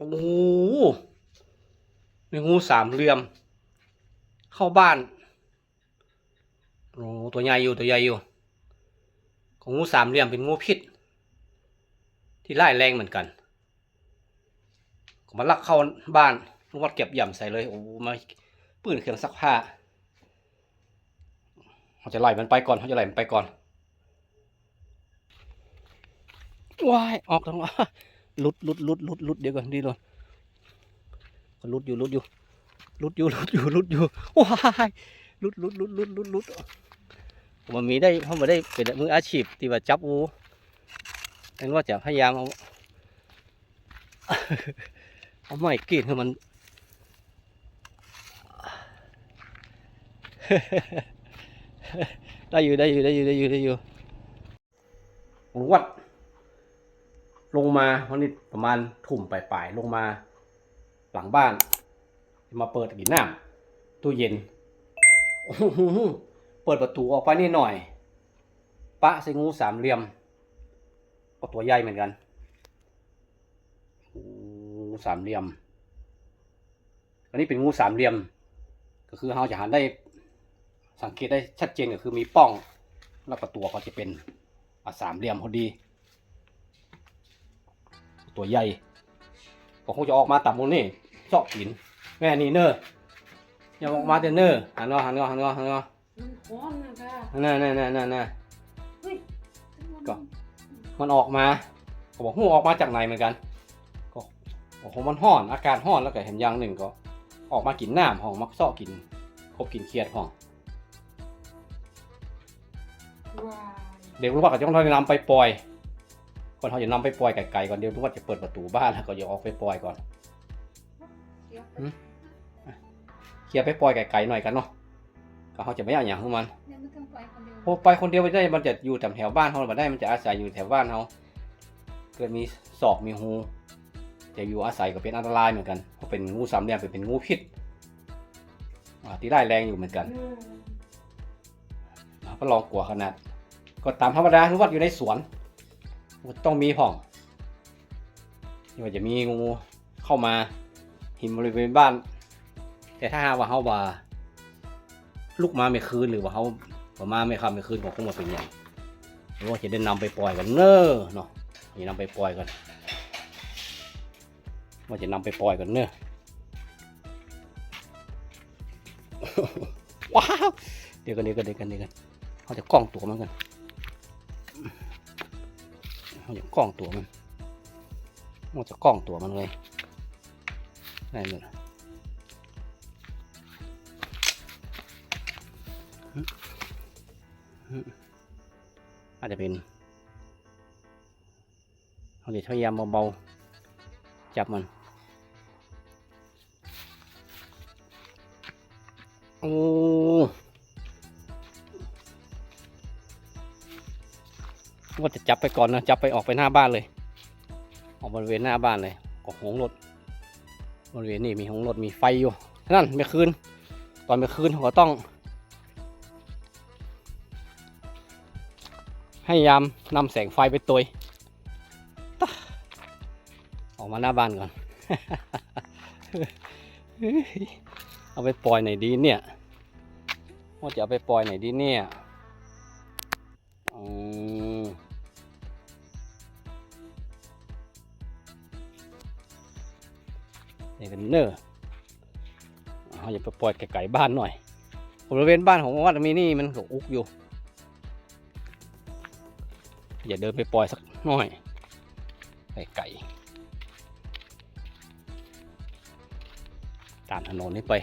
โอ้โหมีงูสามเหลี่ยม เข้าบ้าน โอ้ตัวใหญ่อยู่ตัวใหญ่อยู่ ของงูสามเหลี่ยมเป็นงูพิษ ที่ไล่แรงเหมือนกันมาลักเข้าบ้านลุงวัดเก็บย่ำใส่เลย โอ้มาปืนเครื่องซักผ้าเขาจะไล่มันไปก่อนเขาจะไล่มันไปก่อนว้ายออกทางว่า ลุดลุดลุดลุดลุดเดี๋ยวก่อนดีเลยก็ลุดอยู่ลุดอยู่ลุดอยู่ลุดอยู่ลุดอยู่ว้ายลุดลุดลุดลุดลุดลุดมันมีได้เขาไม่ได้เป็นมืออาชีพที่ว่าจับงูเห็นว่าจะพยายามเอาเอาไม้กรีดให้มันได้อยู่ได้อยู่ได้อยู่ได้อยู่ได้อยู่วัด ลงมาวันนี้ประมาณทุ่มปลายๆลงมาหลังบ้าน มาเปิดกินน้ำตู้เย็นเปิดประตูออกไปนิดหน่อย ปะใส่งูสามเหลี่ยมก็ตัวใหญ่เหมือนกันงูสามเหลี่ยม อันนี้เป็นงูสามเหลี่ยม ก็คือเราจะหันได้สังเกตได้ชัดเจนก็คือมีป้อง แล้วก็ตัวเขาจะเป็นสามเหลี่ยมพอดี ตัวใหญ่ก็คงจะออกมาต่ำตรงนี้เจาะกิน แม่นี่เนอร์อย่าออกมาเด้อเนอร์หันงอหันงอหันงอหันงอมันร้อนนะคะนั่นนั่นนั่นนั่นนั่นเฮ้ยก็มันออกมาก็บอกหูออกมาจากไหนเหมือนกันก็บอกว่ามันห้อนอาการห้อนแล้วก็เห็นอย่างหนึ่งก็ ออกมากินน้ำห้องมักเซาะกินคบกินเครียดห้องว้ายเดี๋ยวรู้ว่าเขาจะต้องนำไปปล่อย ก่อนเขาจะนำไปปล่อยไกลๆก่อนเดี๋ยวรู้ว่าจะเปิดประตูบ้านแล้วก็จะออกไปปล่อยก่อนเดี๋ยวหืมเคลียร์ไปปล่อยไกลๆหน่อยกันเนาะก็เขาจะไม่เอาอย่างของมันเดี๋ยวไม่ต้องไปคนเดียวโอ้ไปคนเดียวไม่ได้มันจะอยู่แต่แถวบ้านเขาไม่ได้มันจะอาศัยอยู่แถวบ้านเขาเกิดมีศอกมีหูจะอยู่อาศัยก็เป็นอันตรายเหมือนกันเพราะเป็นงูสามเหลี่ยมเป็นงูพิษอ่าที่ได้แรงอยู่เหมือนกันอืมอ่าก็ลองกลัวขนาด ก็ตามธรรมดาทุกวัดอยู่ในสวนมัน ต้องมีผ่องนี่ว่าจะมีงูเข้ามาหิมบริเวณบ้าน แต่ถ้าหาว่าเขาว่าลูกมาไม่คืนหรือว่าเขาบ่มาไม่คำไม่คืนก็คงมาเป็นอย่างหรือว่าจะได้นำไปปล่อยกันเนอะเนาะนี่นำไปปล่อยกันว่าจะนำไปปล่อยกันเนอะว้าวเดี๋ยวกันเดี๋ยวกันเดี๋ยวกันเดี๋ยวกันเขาจะกล้องตัวมันกัน เขาจะกล้องตัวมันเขาจะกล้องตัวมันเลยได้เลยอาจจะเป็นเขาจะพยายามเบาๆจับมันโอ้ ว่าจะจับไปก่อนนะจับไปออกไปหน้าบ้านเลย ออกบริเวณหน้าบ้านเลยออกหงรถบริเวณนี้มีหงรถมีไฟอยู่นั่นเมื่อคืนตอนเมื่อคืนเขาก็ต้อง ให้ยามนำแสงไฟไปตัวออกมาหน้าบ้านก่อน เอาไปปล่อยไหนดีเนี่ยว่าจะเอาไปปล่อยไหนดีเนี่ย นี่เป็นเนอร์เอาอย่าไปปล่อยไก่บ้านหน่อยบริเวณบ้านของวัดมีนี่มันก็อุกอยู่ อย่าเดินไปปล่อยสักหน่อยไก่ไก่ตามถนนนี้ไป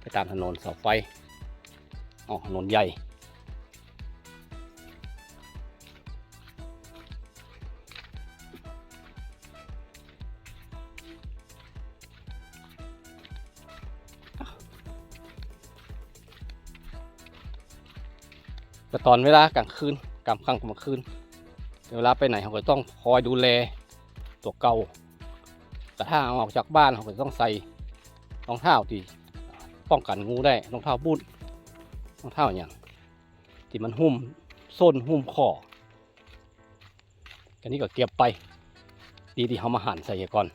ไปตามถนนเสาไฟออกถนนใหญ่ แต่ตอนเวลากลางคืนกลางค่ำกลางคืนเวลาไปไหนเขาก็ต้องคอยดูแลตัวเก่าแต่ถ้าเอาออกจากบ้านเขาก็ต้องใส่รองเท้าที่ป้องกันงูได้รองเท้าบูทรองเท้าอย่างที่มันหุ้มส้นหุ้มคอกันนี้ก็เก็บไป ดีที่เขามาหั่นใส่ก่อน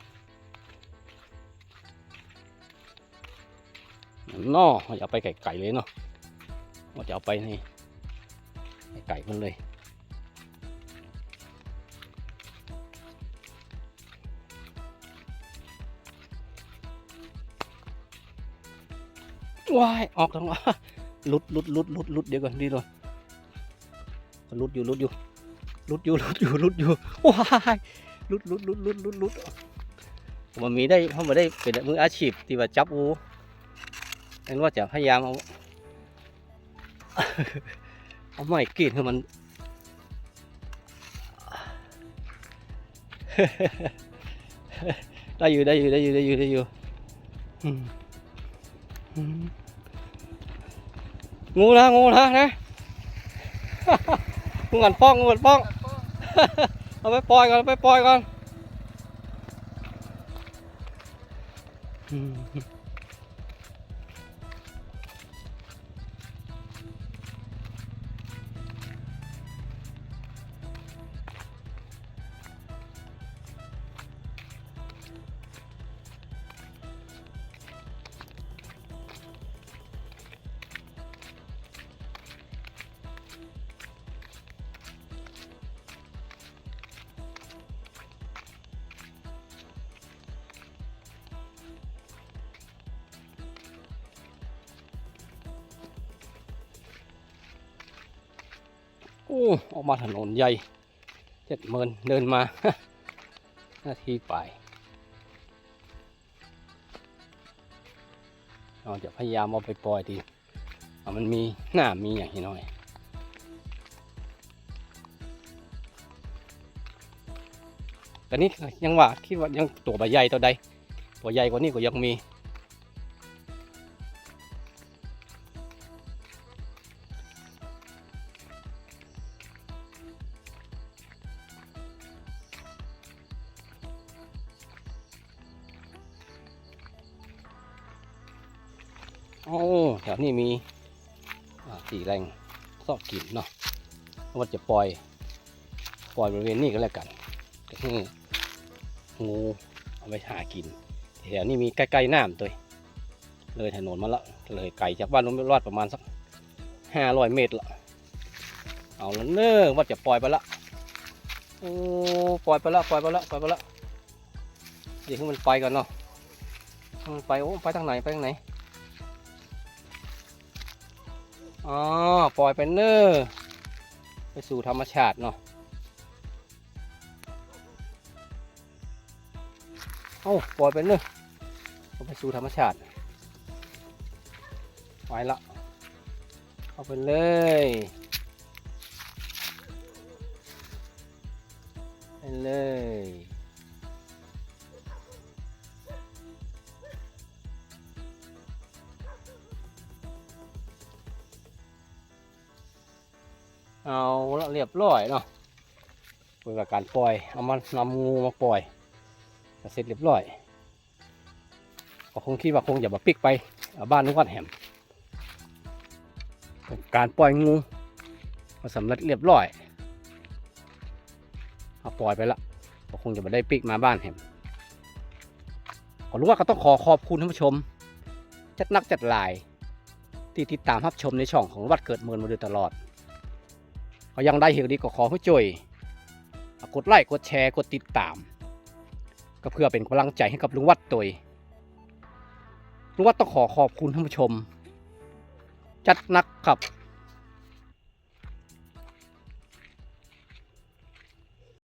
นออย่าไปไกลๆเลยเนาะเราจะเอาไปนี่ ไก่มันเลยว้ายออกทางว่าลุดลุดลุดลุดลุดเดี๋ยวก่อนดีเลยลุดอยู่ลุดอยู่ลุดอยู่ลุดอยู่ลุดอยู่ว้ายลุดลุดลุดลุดลุดลุดมันมีได้เพราะมันได้เป็นมืออาชีพที่ว่าจับอูเห็นว่าจะพยายามเอา เอาไม้กรีดให้มัน ได้อยู่ได้อยู่ได้อยู่ได้อยู่ได้อยู่อืมอืมงูนะงูนะนะงูหันป้องงูหันป้อง เอาไปปล่อยก่อนเอาไปปล่อยก่อน โอ้ออกมาถนนใหญ่เจ็ดเมินเดินมา นาทีไปเราจะพยายามเอาไปปล่อยดีมันมีหน้ามีอย่างนี้หน่อยแต่นี่ยังว่าคิดว่ายังตัวใบใหญ่ตัวใด ตัวใหญ่กว่านี้ก็ยังมี โอ้แถวนี้มีสีแรงซอกกินเนาะว่าจะปล่อย ปล่อยบริเวณนี้ก็แล้วกันก็คืองูเอาไปหากินแถวนี้มีใกล้ๆน้ำตัวเลยถนนมาละเลยไกลจากบ้านนุ่มรอดประมาณสักห้าร้อยเมตรละเอาแล้วเนอะว่าจะปล่อยไปละโอ้ปล่อยไปละปล่อยไปละปล่อยไปละเดี๋ยวให้มันไปก่อนเนาะมันไปโอ้ไปทางไหนไปทางไหน อ๋อปล่อยไปเนอร์ไปสู่ธรรมชาติเนาะเอ้าปล่อยไปเนอร์ไปสู่ธรรมชาติไปละเอาไปเลยไปเลย เอาละเรียบร้อยเนาะเป็นกับการปล่อยเอามานำงูมาปล่อยเสร็จเรียบร้อยก็คงคิดว่าคงอย่ามาปิกไปบ้านนึกวัดแหมการปล่อยงูก็สำเร็จเรียบร้อยเอาปล่อยไปละก็คงจะมาได้ปิกมาบ้านแหมก็รู้ว่าก็ต้องขอขอบคุณท่านผู้ชม จัดนักจัดลาย ที่ติดตามรับชมในช่องของวัดเกิดเมืองมาโดยตลอด ก็ยังได้เห็นดีก็ขอให้จ่วยกดไลค์กดแชร์กดติดตาม ก็เพื่อเป็นกำลังใจให้กับลุงวัดตัวยลุงวัดต้องขอขอบคุณท่านผู้ชม จัดนักกับ